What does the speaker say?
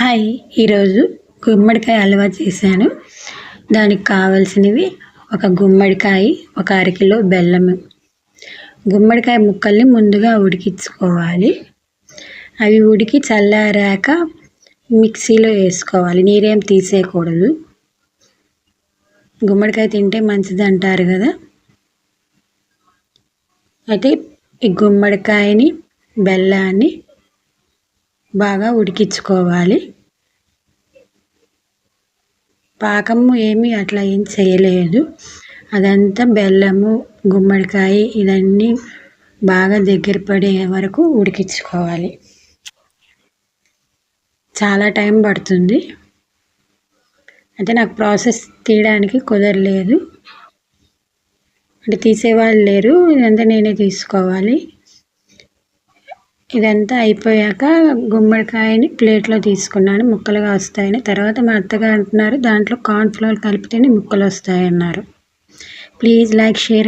Hi ఈరోజు గుమ్మడికాయ హల్వా చేశాను. దానికి కావాల్సినవి ఒక గుమ్మడికాయ ఒక అరకిలో బెల్లం. గుమ్మడికాయ ముక్కల్ని ముందుగా ఉడికించుకోవాలి. అవి ఉడికి చల్లారాక మిక్సీలో వేసుకోవాలి. నీరేం తీసేయకూడదు. గుమ్మడికాయ తింటే మంచిది అంటారు కదా. అయితే ఈ గుమ్మడికాయని బెల్లాన్ని బాగా ఉడికించుకోవాలి. పాకము ఏమీ అట్లా ఏం చేయలేదు. అదంతా బెల్లము గుమ్మడికాయ ఇవన్నీ బాగా దగ్గర పడే వరకు ఉడికించుకోవాలి. చాలా టైం పడుతుంది. అంటే నాకు ప్రాసెస్ తీయడానికి కుదరలేదు. అంటే తీసేవాళ్ళు లేరు ఇదంతా నేనే తీసుకోవాలి. ఇదంతా అయిపోయాక గుమ్మడికాయని ప్లేట్లో తీసుకున్నాను. ముక్కలుగా వస్తాయని. తర్వాత మా అత్తగారు అంటున్నారు దాంట్లో కార్న్ఫ్లోర్ కలిపితేనే ముక్కలు వస్తాయన్నారు. Please like share